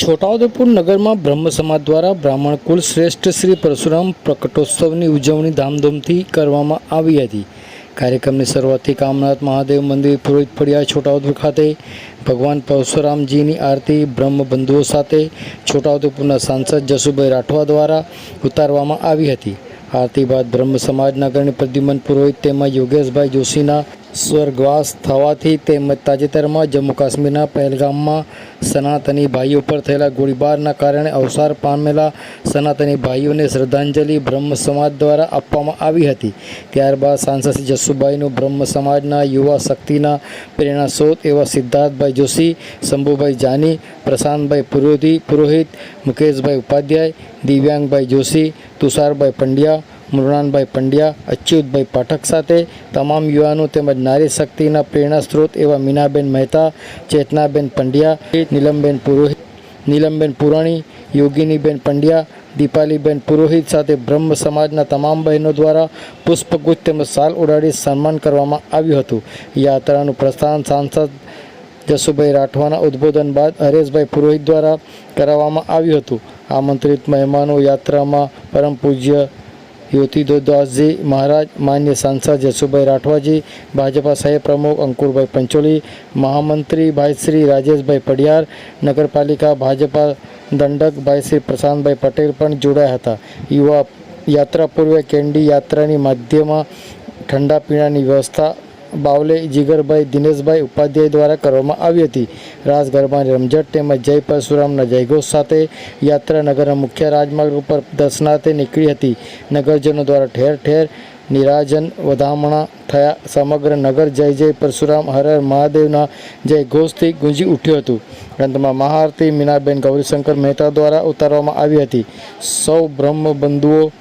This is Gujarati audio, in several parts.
છોટાઉદેપુર નગરમાં બ્રહ્મ સમાજ દ્વારા બ્રાહ્મણ કુલ શ્રેષ્ઠ શ્રી પરશુરામ પ્રકટોત્સવની ઉજવણી ધામધૂમથી કરવામાં આવી હતી. કાર્યક્રમની શરૂઆતથી કામનાથ મહાદેવ મંદિર પુરોહિત ફળિયા છોટાઉદેપુર ખાતે ભગવાન પરશુરામજીની આરતી બ્રહ્મ બંધુઓ સાથે છોટાઉદેપુરના સાંસદ જસુભાઈ રાઠવા દ્વારા ઉતારવામાં આવી હતી. આરતી બાદ બ્રહ્મ સમાજના અગ્રણી પ્રદ્યુમન પુરોહિત તેમજ યોગેશભાઈ જોશીના સ્વર્ગવાસ થવાથી તેમજ તાજેતરમાં જમ્મુ કાશ્મીરના પહેલગામમાં સનાતની ભાઈઓ પર થયેલા ગોળીબારના કારણે અવસાર પામેલા સનાતની ભાઈઓને શ્રદ્ધાંજલિ બ્રહ્મ સમાજ દ્વારા આપવામાં આવી હતી. ત્યારબાદ સાંસદ શ્રી જસુભાઈનું બ્રહ્મ સમાજના યુવા શક્તિના પ્રેરણા સ્ત્રોત એવા સિદ્ધાર્થભાઈ જોશી, શંભુભાઈ જાની, પ્રશાંતભાઈ પુરોહિત પુરોહિત, મુકેશભાઈ ઉપાધ્યાય, દિવ્યાંગભાઈ જોશી, તુષારભાઈ પંડ્યા મૃણાલભાઈ પંડ્યા, અચ્યુતભાઈ પાઠક સાથે તમામ યુવાનો તેમજ નારી શક્તિના પ્રેરણા સ્ત્રોત એવા મીનાબેન મહેતા, ચેતનાબેન પંડ્યા, નીલમબેન પુરોહિત, નીલમબેન પુરાણી, યોગિનીબેન પંડ્યા, દીપાલીબેન પુરોહિત સાથે બ્રહ્મ સમાજના તમામ બહેનો દ્વારા પુષ્પગુચ્છ તેમજ સાલ ઉડાડી સન્માન કરવામાં આવ્યું હતું. યાત્રાનું પ્રસ્થાન સાંસદ જસુભાઈ રાઠવાના ઉદ્બોધન બાદ હરેશભાઈ પુરોહિત દ્વારા કરાવવામાં આવ્યું હતું. આમંત્રિત મહેમાનો યાત્રામાં પરમ પૂજ્ય યોતિદાસજી મહારાજ, માન્ય સાંસદ જસુભાઈ રાઠવાજી, ભાજપા સાહેબ પ્રમુખ અંકુરભાઈ પંચોલી, મહામંત્રી ભાઈશ્રી રાજેશભાઈ પડિયાર નગરપાલિકા ભાજપા દંડક ભાઈશ્રી પ્રશાંતભાઈ પટેલ પણ જોડાયા હતા. યુવા યાત્રા પૂર્વે કેન્ડી યાત્રાની માધ્યમાં ઠંડા પીણાની વ્યવસ્થા બાવલે જીગરભાઈ દિનેશભાઈ ઉપાધ્યાય દ્વારા કરવામાં આવી હતી. રાસ ગરબાની રમઝટ તેમજ જય પરશુરામના જયઘોષ સાથે યાત્રા નગરના મુખ્ય રાજમાર્ગ ઉપર દર્શનાર્થે નીકળી હતી. નગરજનો દ્વારા ઠેર ઠેર નિરાજન વધામણા થયા. સમગ્ર નગર જય જય પરશુરામ, હર હર મહાદેવના જય ઘોષથી ગુંજી ઉઠ્યું હતું. ગ્રંથમાં મહાઆરતી મીનાબેન ગૌરીશંકર મહેતા દ્વારા ઉતારવામાં આવી હતી. સૌ બ્રહ્મ બંધુઓ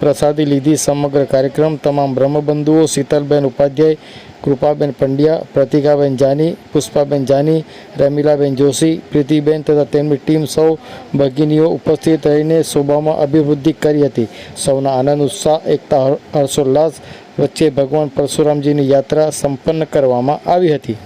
પ્રસાદી લીધી. સમગ્ર કાર્યક્રમ તમામ બ્રહ્મબંધુઓ શીતલબેન ઉપાધ્યાય, કૃપાબેન પંડ્યા પ્રતિકાબેન જાની, પુષ્પાબેન જાની, રમીલાબેન જોશી, પ્રીતિબેન તથા તેમની ટીમ સૌ ભગિનીઓ ઉપસ્થિત રહીને શોભામાં અભિવૃદ્ધિ કરી હતી. સૌના આનંદ, ઉત્સાહ, એકતા, હર્ષોલ્લાસ વચ્ચે ભગવાન પરશુરામજીની યાત્રા સંપન્ન કરવામાં આવી હતી.